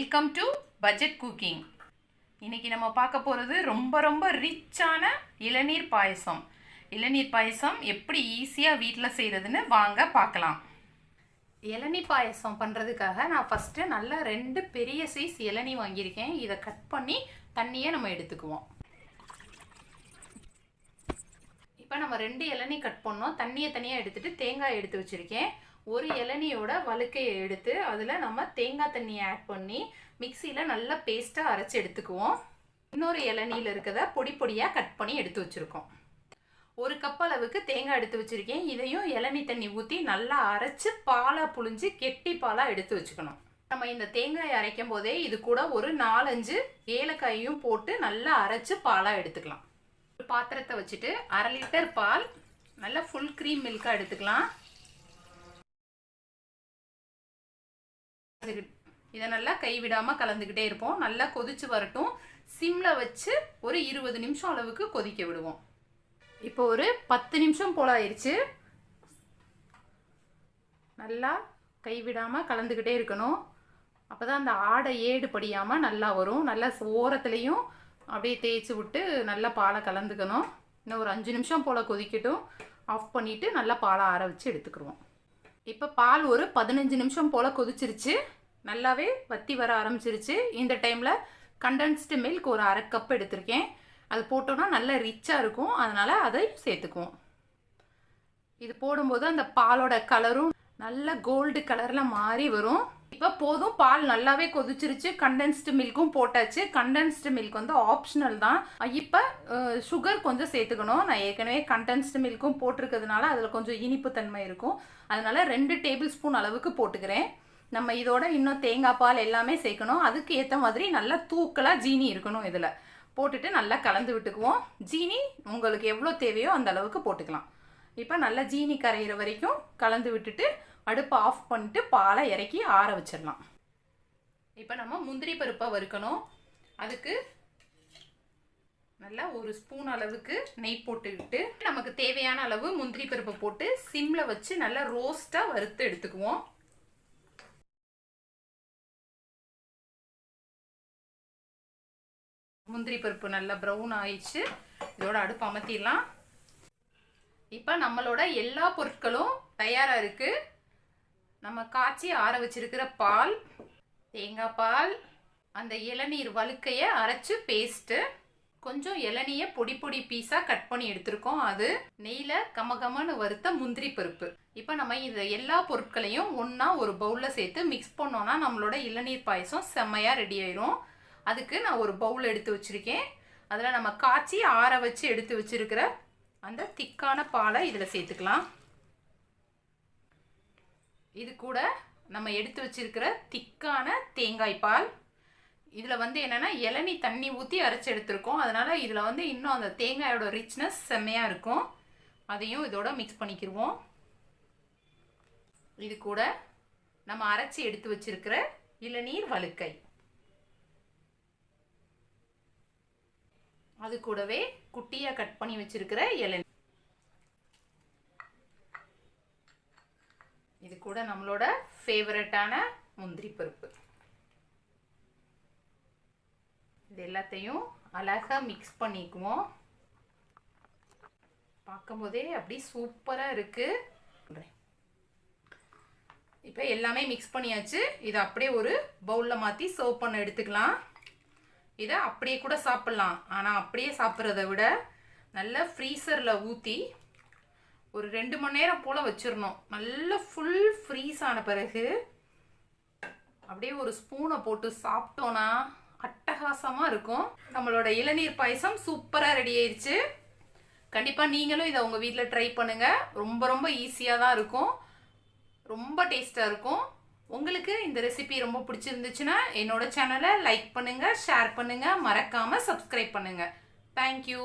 Welcome to budget cooking இன்றைக்கி நம்ம பார்க்க போகிறது ரொம்ப ரொம்ப ரிச்சான இளநீர் பாயசம். இளநீர் பாயசம் எப்படி ஈஸியாக வீட்டில் செய்கிறதுன்னு வாங்க பார்க்கலாம். இளநீ பாயசம் பண்ணுறதுக்காக நான் ஃபஸ்ட்டு நல்லா ரெண்டு பெரிய சைஸ் இளநீ வாங்கியிருக்கேன். இதை கட் பண்ணி தண்ணியை நம்ம எடுத்துக்குவோம். இப்போ நம்ம ரெண்டு இளநீ கட் பண்ணோம். தண்ணியை தனியாக எடுத்துகிட்டு தேங்காய் எடுத்து வச்சுருக்கேன். ஒரு இளநியோட வழுக்கையை எடுத்து அதில் நம்ம தேங்காய் தண்ணியை ஆட் பண்ணி மிக்சியில் நல்லா பேஸ்ட்டாக அரைச்சி எடுத்துக்குவோம். இன்னொரு இளநியில் இருக்கிறத பொடி பொடியாக கட் பண்ணி எடுத்து வச்சுருக்கோம். ஒரு கப் அளவுக்கு தேங்காய் எடுத்து வச்சுருக்கேன். இதையும் இளநீ தண்ணி ஊற்றி நல்லா அரைச்சி பாலாக புழிஞ்சு கெட்டி பாலாக எடுத்து வச்சுக்கணும். நம்ம இந்த தேங்காய் அரைக்கும் போதே இது கூட ஒரு நாலஞ்சு ஏலக்காயையும் போட்டு நல்லா அரைச்சி பாலாக எடுத்துக்கலாம். ஒரு பாத்திரத்தை வச்சுட்டு அரை லிட்டர் பால் நல்லா ஃபுல் க்ரீம் மில்காக எடுத்துக்கலாம். இதை நல்லா கைவிடாமல் கலந்துக்கிட்டே இருப்போம். நல்லா கொதிச்சு வரட்டும். சிம்மில் வச்சு ஒரு இருபது நிமிஷம் அளவுக்கு கொதிக்க விடுவோம். இப்போ ஒரு பத்து நிமிஷம் போல் ஆயிடுச்சு நல்லா கைவிடாமல் கலந்துக்கிட்டே இருக்கணும். அப்போ தான் அந்த ஆடை ஏடு படியாமல் நல்லா வரும். நல்லா ஓரத்துலேயும் அப்படியே தேய்ச்சி விட்டு நல்லா பாலை கலந்துக்கணும். இன்னும் ஒரு அஞ்சு நிமிஷம் போல் கொதிக்கட்டும். ஆஃப் பண்ணிவிட்டு நல்லா பாலை ஆற வச்சு எடுத்துக்கிடுவோம் இப்போ பால் ஒரு பதினஞ்சு நிமிஷம் போல் கொதிச்சிருச்சு. நல்லாவே வத்தி வர ஆரம்பிச்சிருச்சு. இந்த டைமில் கண்டென்ஸ்டு மில்க் ஒரு அரை கப் எடுத்திருக்கேன். அது போட்டோன்னா நல்லா ரிச்சாக இருக்கும். அதனால் அதை சேர்த்துக்குவோம். இது போடும்போது அந்த பாலோட கலரும் நல்ல கோல்டு கலரில் மாறி வரும். இப்போ போதும் பால் நல்லாவே கொதிச்சிருச்சு கண்டென்ஸ்டு மில்க்கும் போட்டாச்சு. கண்டென்ஸ்டு மில்க் வந்து ஆப்ஷனல் தான். இப்போ சுகர் கொஞ்சம் சேர்த்துக்கணும். நான் ஏற்கனவே கண்டென்ஸ்டு மில்க்கும் போட்டிருக்கிறதுனால அதில் கொஞ்சம் இனிப்பு தன்மை இருக்கும். அதனால ரெண்டு டேபிள் ஸ்பூன் அளவுக்கு போட்டுக்கிறேன். நம்ம இதோட இன்னும் தேங்காய் பால் எல்லாமே சேர்க்கணும். அதுக்கு ஏற்ற மாதிரி நல்லா தூக்கலாக ஜீனி இருக்கணும் இதில். போட்டுட்டு நல்லா கலந்து விட்டுக்குவோம். ஜீனி உங்களுக்கு எவ்வளோ தேவையோ அந்த அளவுக்கு போட்டுக்கலாம். இப்போ நல்லா ஜீனி கரையிற வரைக்கும் கலந்து விட்டுட்டு அடுப்பை ஆஃப் பண்ணிட்டு பாலை இறக்கி ஆற வச்சிடலாம். இப்போ நம்ம முந்திரி பருப்பை வறுக்கணும். அதுக்கு நல்லா ஒரு ஸ்பூன் அளவுக்கு நெய் போட்டுக்கிட்டு நமக்கு தேவையான அளவு முந்திரி பருப்பை போட்டு சிம்மில் வச்சு நல்லா ரோஸ்ட்டாக வறுத்து எடுத்துக்குவோம். முந்திரி பருப்பு நல்லா ப்ரௌன் ஆயிடுச்சு. இதோட அடுப்பு அமர்த்திடலாம் இப்போ நம்மளோட எல்லா பொருட்களும் தயாராக இருக்குது நம்ம காய்ச்சி ஆற வச்சிருக்கிற பால் தேங்காய் பால் அந்த இளநீர் வழுக்கையை அரைச்சி பேஸ்ட்டு கொஞ்சம் இளநியை பொடி பொடி பீஸாக கட் பண்ணி எடுத்திருக்கோம். அது நெய்யில் கமகமன்னு வறுத்த முந்திரி பருப்பு. இப்போ நம்ம இந்த எல்லா பொருட்களையும் ஒன்றா ஒரு பவுலில் சேர்த்து மிக்ஸ் பண்ணோன்னா நம்மளோட இளநீர் பாயசம் செம்மையாக ரெடி ஆயிரும். அதுக்கு நான் ஒரு பவுல் எடுத்து வச்சுருக்கேன். அதில் நம்ம காய்ச்சி ஆற வச்சு எடுத்து வச்சுருக்கிற அந்த திக்கான பாலை இதில் சேர்த்துக்கலாம். இது கூட நம்ம எடுத்து வச்சிருக்கிற திக்கான தேங்காய் பால். இதில் வந்து என்னென்னா இளநி தண்ணி ஊற்றி அரைச்சி எடுத்திருக்கோம். அதனால் இதில் வந்து இன்னும் அந்த தேங்காயோட ரிச்னஸ் செம்மையாக இருக்கும். அதையும் இதோட மிக்ஸ் பண்ணிக்கிடுவோம் இது கூட நம்ம அரைச்சி எடுத்து வச்சிருக்கிற இளநீர் வழுக்கை. அது கூடவே குட்டியாக கட் பண்ணி வச்சிருக்கிற இளநீர். இது கூட நம்மளோட ஃபேவரட்டான முந்திரி பருப்பு. இது எல்லாத்தையும் அழகாக மிக்ஸ் பண்ணிக்குவோம். பார்க்கும்போதே அப்படி சூப்பராக இருக்குது இப்போ எல்லாமே மிக்ஸ் பண்ணியாச்சு. இதை அப்படியே ஒரு பவுலில் மாற்றி சர்வ் பண்ண எடுத்துக்கலாம். இதை அப்படியே கூட சாப்பிட்லாம். ஆனால் அப்படியே சாப்பிட்றத விட நல்ல ஃப்ரீசரில் ஊற்றி ஒரு ரெண்டு மணி நேரம் போல் வச்சிடணும் நல்லா ஃபுல் ஃப்ரீஸ் ஆன பிறகு அப்படியே ஒரு ஸ்பூனை போட்டு சாப்பிட்டோன்னா அட்டகாசமாக இருக்கும். நம்மளோட இளநீர் பாயசம் சூப்பராக ரெடி ஆயிடுச்சு கண்டிப்பாக நீங்களும் இதை உங்கள் வீட்டில் ட்ரை பண்ணுங்கள் ரொம்ப ரொம்ப ஈஸியாக தான் இருக்கும். ரொம்ப டேஸ்ட்டாக இருக்கும். உங்களுக்கு இந்த ரெசிபி ரொம்ப பிடிச்சிருந்துச்சுன்னா என்னோட சேனலை லைக் பண்ணுங்கள் ஷேர் பண்ணுங்கள் மறக்காமல் சப்ஸ்கிரைப் பண்ணுங்கள் தேங்க்யூ